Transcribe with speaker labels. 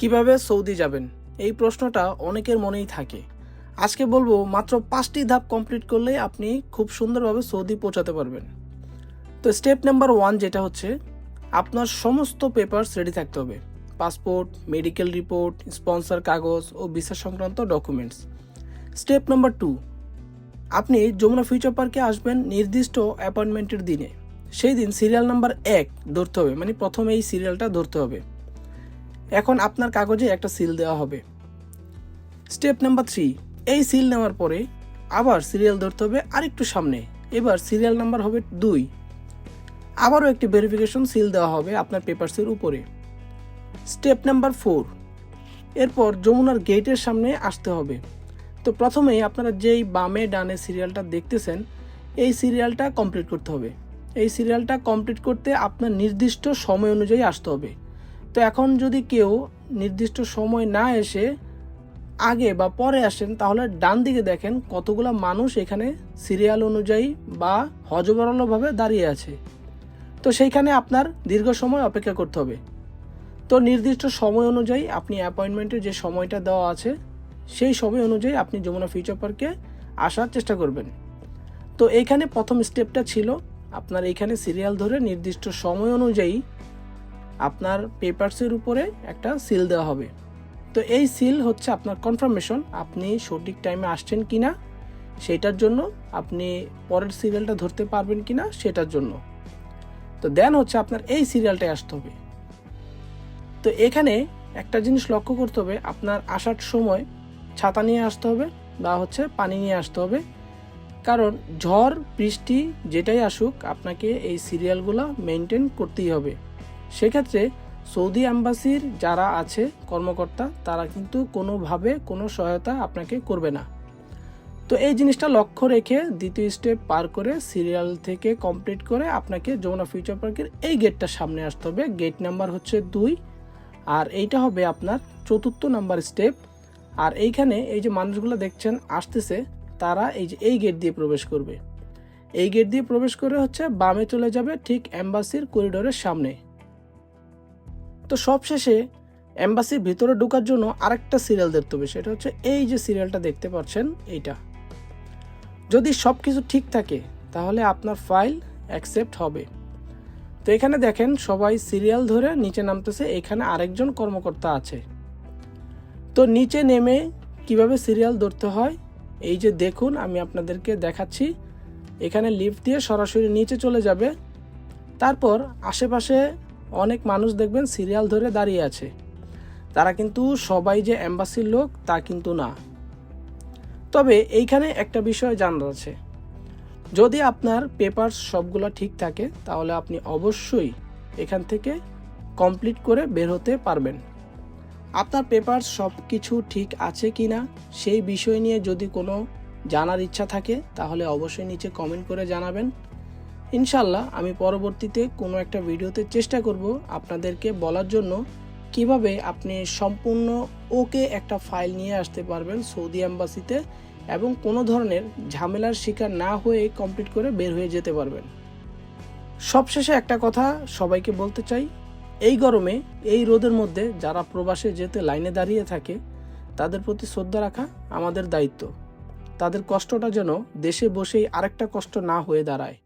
Speaker 1: কীভাবে সৌদি যাবেন? এই প্রশ্নটা অনেকের মনেই থাকে। আজকে বলব, মাত্র পাঁচটি ধাপ কমপ্লিট করলে আপনি খুব সুন্দরভাবে সৌদি পৌঁছাতে পারবেন। তো স্টেপ নাম্বার ওয়ান যেটা হচ্ছে, আপনার সমস্ত পেপারস রেডি থাকতে হবে। পাসপোর্ট মেডিকেল রিপোর্ট স্পন্সর কাগজ ও ভিসা সংক্রান্ত ডকুমেন্টস স্টেপ নাম্বার টু আপনি যমুনা ফিউচার পার্কে আসবেন নির্দিষ্ট অ্যাপয়েন্টমেন্টের দিনে। সেই দিন সিরিয়াল নাম্বার এক ধরতে হবে মানে প্রথমে এই সিরিয়ালটা ধরতে হবে। এখন আপনার কাগজে একটা সিল দেওয়া হবে। স্টেপ নাম্বার থ্রি, এই সিল নেওয়ার পরে আবার সিরিয়াল ধরতে হবে আরেকটু সামনে। এবার সিরিয়াল নাম্বার হবে দুই। আবারও একটি ভেরিফিকেশন সিল দেওয়া হবে আপনার পেপারসের উপরে। স্টেপ নাম্বার ফোর, এরপর যমুনার গেটের সামনে আসতে হবে। তো প্রথমেই আপনারা যেই বামে ডানে সিরিয়ালটা দেখতেছেন, এই সিরিয়ালটা কমপ্লিট করতে হবে। এই সিরিয়ালটা কমপ্লিট করতে আপনার নির্দিষ্ট সময় অনুযায়ী আসতে হবে। তো এখন যদি কেউ নির্দিষ্ট সময় না এসে আগে বা পরে আসেন, তাহলে ডান দিকে দেখেন কতগুলো মানুষ এখানে সিরিয়াল অনুযায়ী বা হজবরলভাবে দাঁড়িয়ে আছে। তো সেইখানে আপনার দীর্ঘ সময় অপেক্ষা করতে হবে। তো নির্দিষ্ট সময় অনুযায়ী আপনি অ্যাপয়েন্টমেন্টের যে সময়টা দেওয়া আছে, সেই সময় অনুযায়ী আপনি যমুনা ফিউচার পার্কে আসার চেষ্টা করবেন। তো এইখানে প্রথম স্টেপটা ছিল আপনার এইখানে সিরিয়াল ধরে নির্দিষ্ট সময় অনুযায়ী আপনার পেপারসের উপরে একটা সিল দেওয়া হবে। তো এই সিল হচ্ছে আপনার কনফার্মেশন আপনি সঠিক টাইমে আসছেন কি না সেটার জন্য আপনি পরের সিরিয়ালটা ধরতে পারবেন কি না সেটার জন্য। তো দেন হচ্ছে আপনার এই সিরিয়ালটায় আসতে হবে। তো এখানে একটা জিনিস লক্ষ্য করতে হবে, আপনার আসার সময় ছাতা নিয়ে আসতে হবে বা হচ্ছে পানি নিয়ে আসতে হবে। কারণ ঝড়, বৃষ্টি যেটাই আসুক, আপনাকে এই সিরিয়ালগুলো মেনটেন করতেই হবে। সেক্ষেত্রে সৌদি অ্যাম্বাসির যারা আছে কর্মকর্তা, তারা কিন্তু কোনোভাবে কোনো সহায়তা আপনাকে করবে না। তো এই জিনিসটা লক্ষ্য রেখে দ্বিতীয় স্টেপ পার করে সিরিয়াল থেকে কমপ্লিট করে আপনাকে যমুনা ফিউচার পার্কের এই গেটটার সামনে আসতে হবে। গেট নাম্বার হচ্ছে দুই, আর এইটা হবে আপনার চতুর্থ নাম্বার স্টেপ আর এইখানে এই যে মানুষগুলো দেখছেন, আসতেছে, তারা এই যে এই গেট দিয়ে প্রবেশ করবে। এই গেট দিয়ে প্রবেশ করে হচ্ছে বামে চলে যাবে ঠিক অ্যাম্বাসির করিডোরের সামনে। তো সবশেষে অ্যাম্বাসির ভিতরে ঢোকার জন্য আরেকটা সিরিয়াল দেখতে হবে। সেটা হচ্ছে এই যে সিরিয়ালটা দেখতে পাচ্ছেন, এইটা। যদি সব কিছু ঠিক থাকে, তাহলে আপনার ফাইল অ্যাকসেপ্ট হবে। তো এখানে দেখেন, সবাই সিরিয়াল ধরে নিচে নামতেছে, এখানে আরেকজন কর্মকর্তা আছে। তো নিচে নেমে কীভাবে সিরিয়াল ধরতে হয়, এই যে দেখুন, আমি আপনাদেরকে দেখাচ্ছি। এখানে লিফট দিয়ে সরাসরি নিচে চলে যাবে। তারপর আশেপাশে অনেক মানুষ দেখবেন সিরিয়াল ধরে দাঁড়িয়ে আছে। তারা কিন্তু সবাই যে অ্যাম্বাসির লোক, তা কিন্তু না। তবে এইখানে একটা বিষয় জানার আছে। যদি আপনার পেপার সবগুলো ঠিক থাকে, তাহলে আপনি অবশ্যই এখান থেকে কমপ্লিট করে বের হতে পারবেন। আপনার পেপার সব কিছু ঠিক আছে কি না সেই বিষয় নিয়ে যদি কোনো জানার ইচ্ছা থাকে, তাহলে অবশ্যই নিচে কমেন্ট করে জানাবেন। ইনশাল্লাহ আমি পরবর্তীতে কোনো একটা ভিডিওতে চেষ্টা করব আপনাদেরকে বলার জন্য কীভাবে আপনি সম্পূর্ণ ওকে একটা ফাইল নিয়ে আসতে পারবেন সৌদি অ্যাম্বাসিতে এবং কোনো ধরনের ঝামেলার শিকার না হয়ে কমপ্লিট করে বের হয়ে যেতে পারবেন। সবশেষে একটা কথা সবাইকে বলতে চাই, এই গরমে, এই রোদের মধ্যে যারা প্রবাসে যেতে লাইনে দাঁড়িয়ে থাকে, তাদের প্রতি শ্রদ্ধা রাখা আমাদের দায়িত্ব। তাদের কষ্টটা যেন দেশে বসেই আরেকটা কষ্ট না হয়ে দাঁড়ায়।